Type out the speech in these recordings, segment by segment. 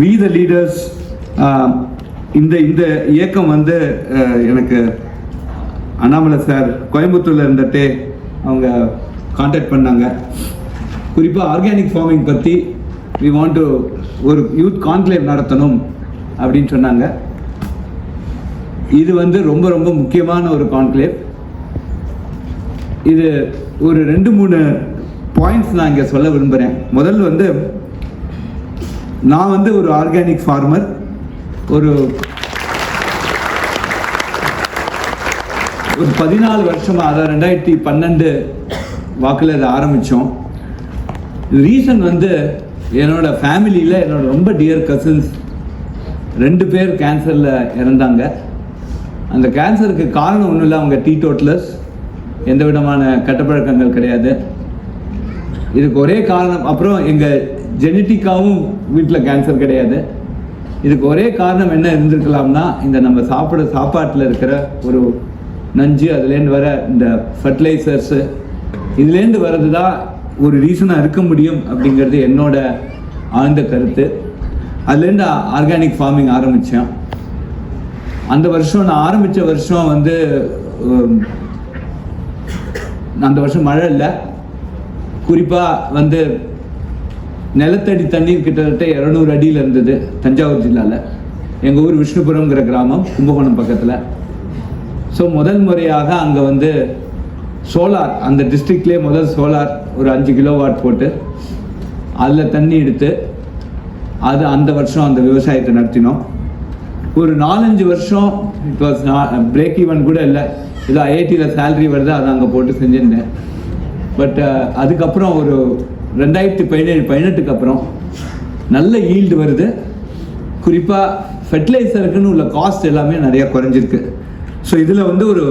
We the leaders இந்த இந்த இயக்கம் வந்து uh, எனக்கு அண்ணாமலை சார் கோயம்புத்தூரில் இருந்துட்டே அவங்க காண்டாக்ட் பண்ணாங்க. குறிப்பாக ஆர்கானிக் ஃபார்மிங் பற்றி வி வாண்ட் டு ஒரு யூத் கான்க்ளேவ் நடத்தணும் அப்படின்னு சொன்னாங்க. இது வந்து ரொம்ப ரொம்ப முக்கியமான ஒரு கான்க்ளேவ் இது ஒரு ரெண்டு மூணு பாயிண்ட்ஸ் நான் இங்கே சொல்ல விரும்புகிறேன் முதல்ல வந்து நான் வந்து ஒரு ஆர்கானிக் ஃபார்மர் ஒரு ஒரு பதினாலு வருஷமாக அதாவது ரெண்டாயிரத்தி பன்னெண்டு வாக்கில் இதை ஆரம்பித்தோம் ரீசன் வந்து என்னோடய ஃபேமிலியில் என்னோட ரொம்ப டியர் கசின்ஸ் ரெண்டு பேர் கேன்சரில் இறந்தாங்க. அந்த கேன்சருக்கு காரணம் ஒன்றும் இல்லை அவங்க டீ டோட்லர்ஸ் எந்த விதமான கட்டப்பழக்கங்கள் கிடையாது. இதுக்கு ஒரே காரணம் அப்புறம் எங்கள் ஜெனட்டிக்காகவும் வீட்டில் கேன்சர் கிடையாது. இதுக்கு ஒரே காரணம் என்ன இருந்திருக்கலாம்னா இந்த நம்ம சாப்பிட சாப்பாட்டில் இருக்கிற ஒரு நஞ்சு அதுலேருந்து வர இந்த ஃபர்டிலைசர்ஸு இதுலேருந்து வர்றது தான் ஒரு ரீசனாக இருக்க முடியும் அப்படிங்கிறது என்னோட ஆழ்ந்த கருத்து. அதுலேருந்து ஆர்கானிக் ஃபார்மிங் ஆரம்பித்தேன் அந்த வருஷம் நான் ஆரம்பித்த வருஷம் வந்து அந்த வருஷம் மழை இல்லை. குறிப்பாக வந்து நிலத்தடி தண்ணீர் கிட்டத்தட்ட இரநூறு அடியில் இருந்தது தஞ்சாவூர் ஜில்லாவில் எங்கள் ஊர் விஷ்ணுபுரம்ங்கிற கிராமம் கும்பகோணம் பக்கத்தில். ஸோ முதல் முறையாக அங்கே வந்து சோலார் அந்த டிஸ்ட்ரிக்ட்லேயே முதல் சோலார் ஒரு அஞ்சு கிலோ வாட் போட்டு அதில் தண்ணி எடுத்து அது அந்த வருஷம் அந்த விவசாயத்தை நடத்தினோம். ஒரு நாலஞ்சு வருஷம் இட் வாஸ் பிரேக் ஈவன் கூட இல்லை. ஏதோ ஐஐடியில் சேல்ரி வருது அதை அங்கே போட்டு செஞ்சுருந்தேன். பட் uh, அதுக்கப்புறம் ஒரு ரெண்டாயிரத்தி பதினேழு பதினெட்டுக்கு அப்புறம் நல்ல ஈல்டு வருது. குறிப்பாக ஃபெர்டிலைசருக்குன்னு உள்ள காஸ்ட் எல்லாமே நிறையா குறைஞ்சிருக்கு. ஸோ இதில் வந்து ஒரு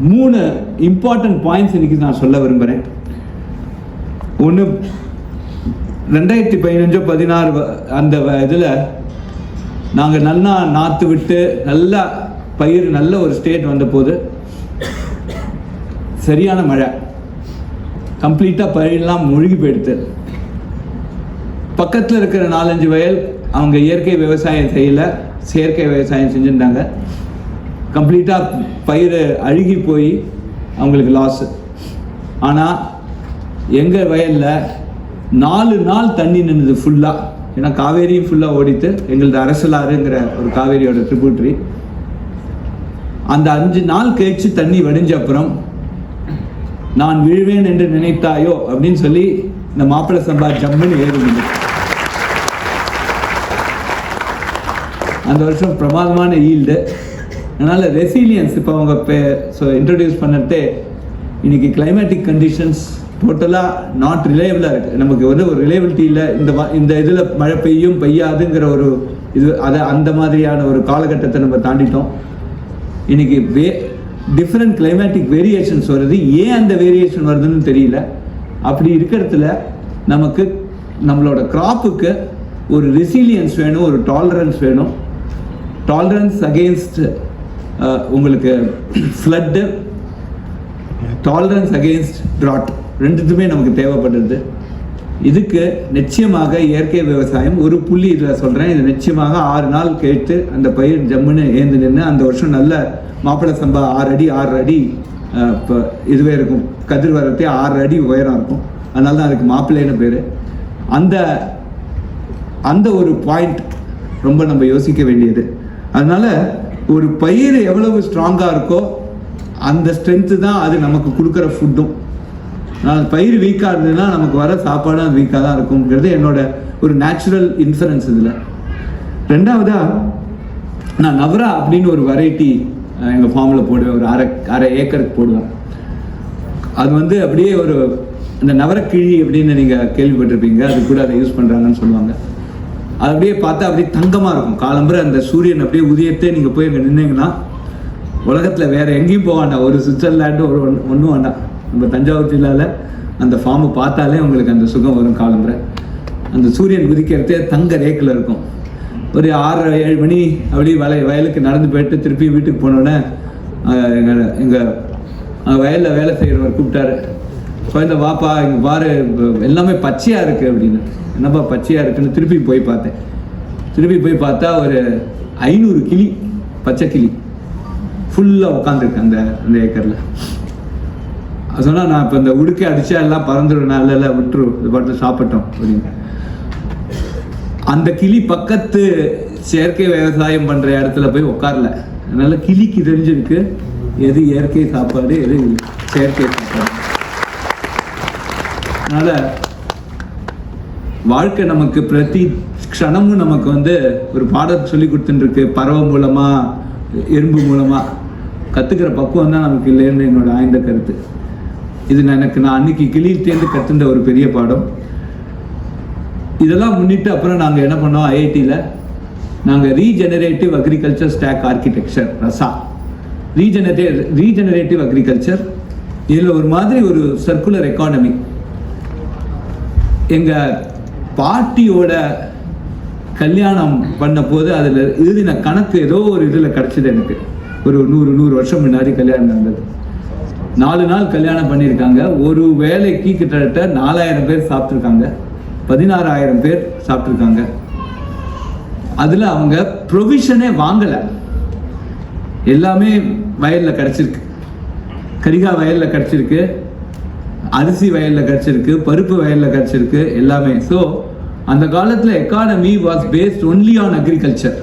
மூணு இம்பார்ட்டன்ட் பாயிண்ட்ஸ் இன்றைக்கி நான் சொல்ல விரும்புகிறேன் ஒன்று ரெண்டாயிரத்தி பதினஞ்சோ பதினாறு வ- அந்த இதில் நாங்கள் நல்லா நாற்று விட்டு நல்லா பயிர் நல்ல ஒரு ஸ்டேட் வந்த போது சரியான மழை. கம்ப்ளீட்டாக பயிரெல்லாம் முழுகி போயிடுது. பக்கத்தில் இருக்கிற நாலஞ்சு வயல் அவங்க இயற்கை விவசாயம் செய்யல செயற்கை விவசாயம் செஞ்சுருந்தாங்க. கம்ப்ளீட்டாக பயிர் அழுகி போய் அவங்களுக்கு லாஸு ஆனால் எங்கள் வயலில் நாலு நாள் தண்ணி நின்றுது ஃபுல்லாக ஏன்னா காவேரியும் ஃபுல்லாக ஓடித்து எங்களது அரசலாறுங்கிற ஒரு காவேரியோட ட்ரிபியூட்ரி அந்த அஞ்சு நாள் கழிச்சு தண்ணி வடிஞ்ச அப்புறம் நான் விழுவேன் என்று நினைத்தாயோ அப்படின்னு சொல்லி இந்த மாப்பிள்ளை சம்பா ஜம்முன்னு ஏறுது அந்த வருஷம் பிரமாதமான ஈல்டு அதனால் ரெசிலியன்ஸ் இப்போ அவங்க ஸோ இன்ட்ரடியூஸ் பண்ணிட்டு இன்றைக்கி கிளைமேட்டிக் கண்டிஷன்ஸ் டோட்டலாக நாட் ரிலேபிளாக இருக்குது நமக்கு வந்து ஒரு ரிலேபிலிட்டி இல்லை. இந்த இந்த இதில் மழை பெய்யும் பெய்யாதுங்கிற ஒரு இது அதை அந்த மாதிரியான ஒரு காலகட்டத்தை நம்ம தாண்டிட்டோம். இன்றைக்கி வே டிஃப்ரெண்ட் கிளைமேட்டிக் வேரியேஷன்ஸ் வருது. ஏன் அந்த வேரியேஷன் வருதுன்னு தெரியல. அப்படி இருக்கிறதுல நமக்கு நம்மளோட கிராப்புக்கு ஒரு ரெசிலியன்ஸ் வேணும் ஒரு டாலரன்ஸ் வேணும். டாலரன்ஸ் அகெயின்ஸ்ட் உங்களுக்கு ஃப்ளட்டு டாலரன்ஸ் அகெயின்ஸ்ட் ட்ராட் ரெண்டுத்துமே நமக்கு தேவைப்படுறது இதுக்கு நிச்சயமாக இயற்கை விவசாயம் ஒரு புள்ளி இதில் சொல்கிறேன் இது நிச்சயமாக ஆறு நாள் கேட்டு அந்த பயிர் ஜம்முன்னு ஏந்து நின்று அந்த வருஷம் நல்ல மாப்பிள்ளை சம்பா ஆறு அடி ஆறு அடி இப்போ இதுவே இருக்கும். கதிர் வரத்தே ஆறு அடி உயரம் இருக்கும். அதனால தான் அதுக்கு மாப்பிள்ளைன்னு பேர். அந்த அந்த ஒரு பாயிண்ட் ரொம்ப நம்ம யோசிக்க வேண்டியது. அதனால் ஒரு பயிர் எவ்வளவு ஸ்ட்ராங்காக இருக்கோ அந்த ஸ்ட்ரென்த்து தான் அது நமக்கு கொடுக்குற ஃபுட்டும் பயிர் வீக்காக இருந்ததுன்னா நமக்கு வர சாப்பாடு அது வீக்காக தான் இருக்குங்கிறது என்னோட ஒரு நேச்சுரல் இன்ஃபரன்ஸ் இதில். ரெண்டாவதா நான் நவரா அப்படின்னு ஒரு வெரைட்டி எங்கள் ஃபார்மில் போடுவேன். ஒரு அரை அரை ஏக்கருக்கு போடுவேன். அது வந்து அப்படியே ஒரு இந்த நவரக்கிழி அப்படின்னு நீங்கள் கேள்விப்பட்டிருப்பீங்க. அது கூட அதை யூஸ் பண்ணுறாங்கன்னு சொல்லுவாங்க. அது அப்படியே பார்த்தா அப்படியே தங்கமாக இருக்கும். காலம்புற அந்த சூரியன் அப்படியே உதயத்தே நீங்கள் போய் அங்கே நின்னீங்கன்னா உலகத்தில் வேறு எங்கேயும் போக வேண்டாம். ஒரு சுவிட்சர்லாண்டு ஒரு ஒன்றும் வேண்டாம். நம்ம தஞ்சாவூர் ஜில்லாவில் அந்த ஃபார்மை பார்த்தாலே உங்களுக்கு அந்த சுகம் வரும் காலம்புற அந்த சூரியன் குதிக்கிறதே தங்க ரேக்கில் இருக்கும். ஒரு ஆறரை ஏழு மணி அப்படியே வய வயலுக்கு நடந்து போயிட்டு திருப்பி வீட்டுக்கு போனோடனே எங்கள் எங்கள் வயலில் வேலை செய்கிறவர் கூப்பிட்டாரு. குழந்த வாப்பா இங்கே பாரு எல்லாமே பச்சையாக இருக்குது அப்படின்னு. என்னப்பா பச்சையாக இருக்குன்னு திருப்பி போய் பார்த்தேன். திருப்பி போய் பார்த்தா ஒரு ஐநூறு கிளி பச்சை கிளி. ஃபுல்லாக உட்காந்துருக்கு அந்த அந்த ஏக்கரில் சொன்னால் நான் இப்போ இந்த உடுக்கை அடித்தா எல்லாம் பறந்துடும். நான் இல்லை விட்டுரும் இது பாட்டு சாப்பிட்டோம் அப்படின்னு. அந்த கிளி பக்கத்து செயற்கை விவசாயம் பண்ணுற இடத்துல போய் உட்காரல அதனால் கிளிக்கு தெரிஞ்சிருக்கு எது இயற்கை சாப்பாடு எது செயற்கை சாப்பாடு. அதனால் வாழ்க்கை நமக்கு பிரதி க்ஷணமும் நமக்கு வந்து ஒரு பாடம் சொல்லி கொடுத்துட்டுருக்கு. பறவை மூலமாக எறும்பு மூலமாக கற்றுக்கிற பக்குவம் தான் நமக்கு இல்லைன்னு என்னோட ஆய்ந்த கருத்து. இது நான் எனக்கு நான் அன்னைக்கு கிளியிட்டேருந்து கற்றுண்ட ஒரு பெரிய பாடம். இதெல்லாம் முன்னிட்டு அப்புறம் நாங்கள் என்ன பண்ணோம்? ஐஐடியில் நாங்கள் ரீஜெனரேட்டிவ் அக்ரிகல்ச்சர் ஸ்டாக் ஆர்கிடெக்சர் ரசா ரீஜெனரே ரீஜெனரேட்டிவ் அக்ரிகல்ச்சர் இதில் ஒரு மாதிரி ஒரு சர்க்குலர் எக்கானமி எங்கள் பாட்டியோட கல்யாணம் பண்ண போது அதில் எழுதின கணக்கு ஏதோ ஒரு இதில் கிடச்சிது எனக்கு. ஒரு நூறு நூறு வருஷம் முன்னாடி கல்யாணம் நடந்தது. நாலு நாள் கல்யாணம் பண்ணியிருக்காங்க. ஒரு வேலைக்கு கிட்டத்தட்ட நாலாயிரம் பேர் சாப்பிட்ருக்காங்க பதினாறாயிரம் பேர் சாப்பிட்ருக்காங்க அதில் அவங்க ப்ரொவிஷனே வாங்கலை. எல்லாமே வயலில் கிடச்சிருக்கு. கரிகா வயலில் கிடச்சிருக்கு. அரிசி வயலில் கிடச்சிருக்கு. பருப்பு வயலில் கிடச்சிருக்கு. எல்லாமே. ஸோ அந்த காலத்தில் economy was based only on agriculture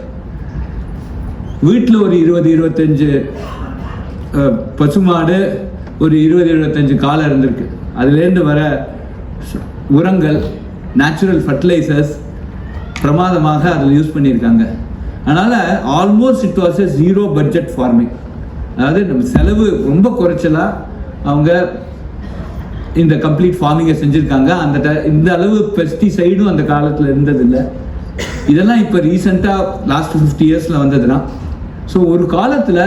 வீட்டில் ஒரு இருபது இருபத்தஞ்சு பசுமாடு ஒரு இருபது இருபத்தஞ்சு காலை இருந்திருக்கு. அதுலேருந்து வர உரங்கள் நேச்சுரல் ஃபர்டிலைசர்ஸ் பிரமாதமாக அதில் யூஸ் பண்ணியிருக்காங்க. அதனால் almost it was a zero budget farming அதாவது நம்ம செலவு ரொம்ப குறைச்சலாக அவங்க இந்த கம்ப்ளீட் ஃபார்மிங்கை செஞ்சுருக்காங்க. அந்த ட இந்த அளவு பெஸ்டிசைடும் அந்த காலத்தில் இருந்ததில்லை. இதெல்லாம் இப்போ ரீசெண்டாக லாஸ்ட் ஃபிஃப்டி இயர்ஸில் வந்ததுன்னா ஸோ ஒரு காலத்தில்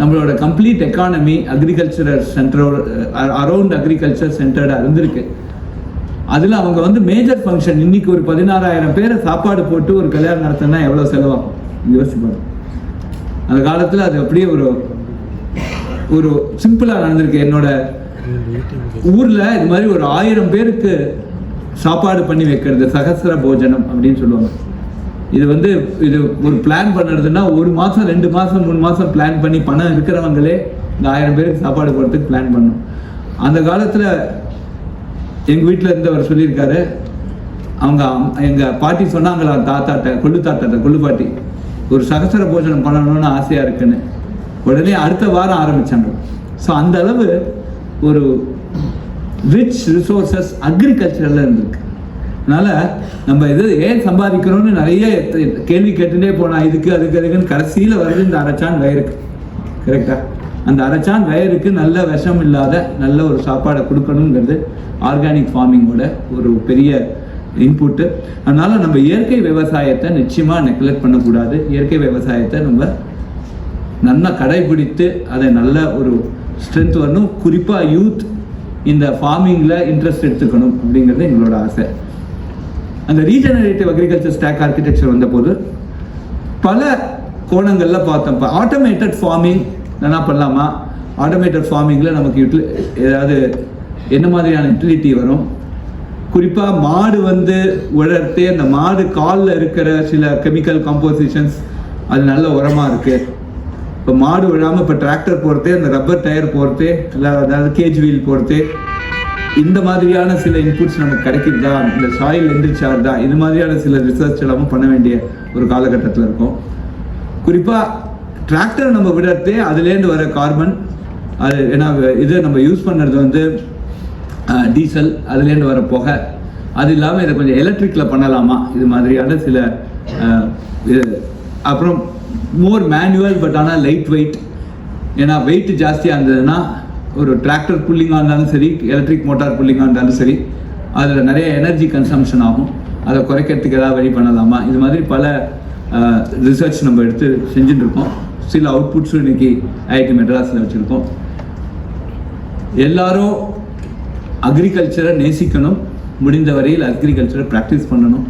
நம்மளோட கம்ப்ளீட் எக்கானமி அக்ரிகல்ச்சரல் சென்டரோட அரௌண்ட் அக்ரிகல்ச்சர் சென்டர்டாக இருந்திருக்கு. அதில் அவங்க வந்து மேஜர் ஃபங்க்ஷன் இன்னைக்கு ஒரு பதினாறாயிரம் பேரை சாப்பாடு போட்டு ஒரு கல்யாணம் நடத்தினா எவ்வளோ செலவாகும்? யோசிச்சு பாருங்க. அந்த காலத்தில் அது அப்படியே ஒரு ஒரு சிம்பிளாக நடந்திருக்கு. என்னோட ஊரில் இது மாதிரி ஒரு ஆயிரம் பேருக்கு சாப்பாடு பண்ணி வைக்கிறது சகசர போஜனம் அப்படின்னு சொல்லுவாங்க. இது வந்து இது ஒரு பிளான் பண்ணுறதுன்னா ஒரு மாதம் ரெண்டு மாதம் மூணு மாதம் பிளான் பண்ணி பணம் இருக்கிறவங்களே இந்த ஆயிரம் பேருக்கு சாப்பாடு போடுறதுக்கு பிளான் பண்ணும். அந்த காலத்தில் எங்கள் வீட்டில் இருந்தவர் சொல்லியிருக்காரு அவங்க அம்- பாட்டி சொன்னாங்களா தாத்தாட்ட கொள்ளு தாத்தாட்ட கொள்ளு பாட்டி ஒரு சகசர போஜனம் பண்ணணும்னு ஆசையாக இருக்குன்னு. உடனே அடுத்த வாரம் ஆரம்பிச்சாங்க. ஸோ அந்த அளவு ஒரு ரிச் ரிசோர்சஸ் அக்ரிகல்ச்சரில் இருந்திருக்கு. அதனால் நம்ம இது ஏன் சம்பாதிக்கிறோம்னு நிறைய கேள்வி கேட்டுட்டே போனால் இதுக்கு அதுக்கு அதுக்குன்னு கடைசியில் வருது இந்த அரைச்சான் வயருக்கு கரெக்டாக அந்த அரைச்சான் வயருக்கு நல்ல விஷம் இல்லாத நல்ல ஒரு சாப்பாடை கொடுக்கணுங்கிறது ஆர்கானிக் ஃபார்மிங்கோட ஒரு பெரிய இன்புட்டு அதனால் நம்ம இயற்கை விவசாயத்தை நிச்சயமாக நெக்லெக்ட் பண்ணக்கூடாது. இயற்கை விவசாயத்தை நம்ம நல்லா கடைபிடித்து அதை நல்ல ஒரு ஸ்ட்ரென்த் வரணும். குறிப்பாக யூத் இந்த ஃபார்மிங்கில் இன்ட்ரெஸ்ட் எடுத்துக்கணும் அப்படிங்கிறது எங்களோட ஆசை. அந்த ரீஜெனரேட்டிவ் அக்ரிகல்ச்சர் ஸ்டாக் ஆர்கிடெக்சர் வந்தபோது பல கோணங்களில் பார்த்தோம். இப்போ ஆட்டோமேட்டட் ஃபார்மிங் என்ன பண்ணலாமா? ஆட்டோமேட்டட் ஃபார்மிங்கில் நமக்கு யூட்டில் ஏதாவது என்ன மாதிரியான யூட்டிலிட்டி வரும்? குறிப்பாக மாடு வந்து உழர்த்து அந்த மாடு காலில் இருக்கிற சில கெமிக்கல் காம்போசிஷன்ஸ் அது நல்ல உரமாக இருக்குது இப்போ மாடு விழாமல் இப்போ டிராக்டர் போகிறதே அந்த ரப்பர் டயர் போகிறதே இல்லை அதாவது கேஜ் வீல் போகிறதே இந்த மாதிரியான சில இன்புட்ஸ் நமக்கு கிடைக்குதா? இந்த சாயில் எந்திரிச்சாருதா இது மாதிரியான சில ரிசர்ச் எல்லாமும் பண்ண வேண்டிய ஒரு காலகட்டத்தில் இருக்கும். குறிப்பாக டிராக்டர் நம்ம விடறதே அதுலேருந்து வர கார்பன் அது ஏன்னா இது நம்ம யூஸ் பண்ணுறது வந்து டீசல் அதுலேருந்து வர புகை. அது இல்லாமல் இதை கொஞ்சம் எலக்ட்ரிக்கில் பண்ணலாமா? இது மாதிரியான சில இது அப்புறம் மோர் மேனுவல் பட் ஆனால் லைட் வெயிட் ஏன்னா வெயிட் ஜாஸ்தியாக இருந்ததுன்னா ஒரு டிராக்டர் புல்லிங்காக இருந்தாலும் சரி எலக்ட்ரிக் மோட்டார் புல்லிங்காக இருந்தாலும் சரி அதில் நிறைய எனர்ஜி கன்சம்ஷன் ஆகும். அதை குறைக்கிறதுக்கு ஏதாவது வழி பண்ணலாமா? இது மாதிரி பல ரிசர்ச் நம்ம எடுத்து செஞ்சுட்டு இருக்கோம். சில அவுட்புட்ஸும் இன்னைக்கு ஐஐடி மெட்ராஸில் வச்சுருக்கோம். எல்லாரும் அக்ரிகல்ச்சரை நேசிக்கணும். முடிந்த வரையில் அக்ரிகல்ச்சரை ப்ராக்டிஸ் பண்ணணும்.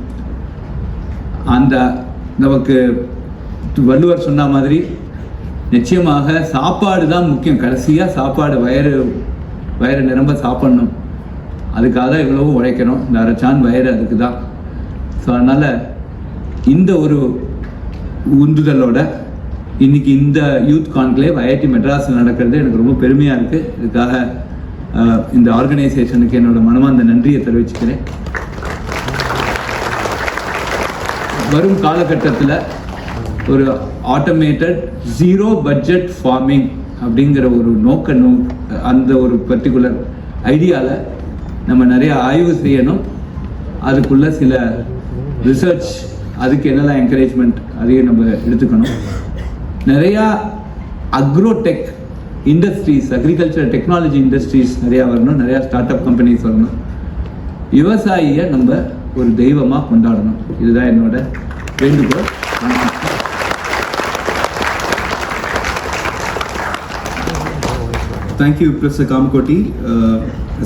அந்த நமக்கு வள்ளுவர் சொன்ன மாதிரி நிச்சயமாக சாப்பாடு தான் முக்கியம். கடைசியாக சாப்பாடு வயிறு வயிறு நிரம்ப சாப்பிட்ணும். அதுக்காக தான் இவ்வளவும் உழைக்கணும் இந்த அரைச்சான் வயிறு அதுக்கு தான் ஸோ அதனால் இந்த ஒரு உந்துதலோட இன்றைக்கி இந்த யூத் கான்க்ளேவ் ஐஐடி மெட்ராஸில் நடக்கிறது எனக்கு ரொம்ப பெருமையாக இருக்குது இதுக்காக இந்த ஆர்கனைசேஷனுக்கு என்னோட மனமார்ந்த நன்றியை தெரிவிச்சுக்கிறேன். வரும் காலகட்டத்தில் ஒரு ஆட்டோமேட்டட் ஜீரோ பட்ஜெட் ஃபார்மிங் அப்படிங்கிற ஒரு நோக்க நோ அந்த ஒரு பர்டிகுலர் ஐடியாவில் நம்ம நிறைய ஆய்வு செய்யணும். அதுக்குள்ள சில ரிசர்ச் அதுக்கு என்னெல்லாம் என்கரேஜ்மெண்ட் அதையும் நம்ம எடுத்துக்கணும். நிறையா agrotech industries agriculture technology industries நிறையா வரணும். நிறையா ஸ்டார்ட் அப் கம்பெனிஸ் வரணும். விவசாயியை நம்ம ஒரு தெய்வமாக கொண்டாடணும். இதுதான் என்னோட வேண்டுகோள். Thank you, Professor Kamakoti. Uh,